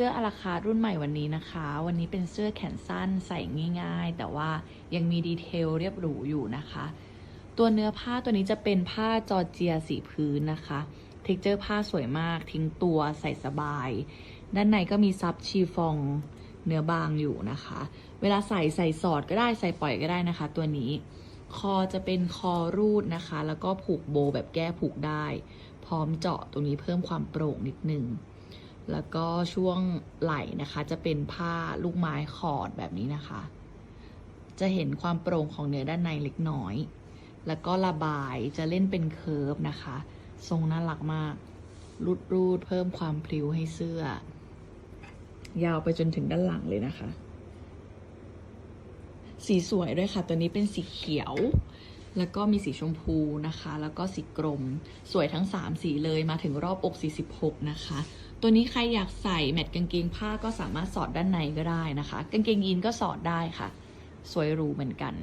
สื้ออาราคารุ่นใหม่วันนี้นะคะ วันนี้เป็นเสื้อแขนสั้นใส่ง่าย ๆ แต่ว่ายังมีดีเทลเรียบหรูอยู่นะคะ ตัวเนื้อผ้าตัวนี้จะเป็นผ้าจอร์เจียสีพื้นนะคะเท็กเจอร์ผ้าสวยมาก ทิ้งตัวใส่สบาย ด้านในก็มีซับชีฟองเนื้อบางอยู่นะคะ เวลาใส่ใส่สอดก็ได้ใส่ปล่อยก็ได้นะคะ ตัวนี้คอจะเป็นคอรูดนะคะ แล้วก็ผูกโบว์แบบแก้ผูกได้ พร้อมเจาะตรงนี้เพิ่มความโปร่งนิดนึง แล้วก็ช่วงไหล่นะคะจะเป็นผ้าลูกไม้ขอดแบบนี้นะคะ จะเห็นความโปร่งของเนื้อด้านในเล็กน้อย แล้วก็ระบายจะเล่นเป็นเคิร์ฟนะคะ ทรงน่ารักมาก รูดรูดๆเพิ่มความพลิ้วให้เสื้อ ยาวไปจนถึงด้านหลังเลยนะคะ สีสวยด้วยค่ะ ตัวนี้เป็นสีเขียว แล้วก็มีสีชมพูนะคะ แล้วก็สีกรม สวยทั้ง 3 สีเลยมาถึงรอบอก 46 นะคะ ตัวนี้ใครอยากใส่แมทกางเกงผ้าก็สามารถสอดด้านในก็ได้นะคะ กางเกงยีนก็สอดได้ค่ะ สวยรูเหมือนกัน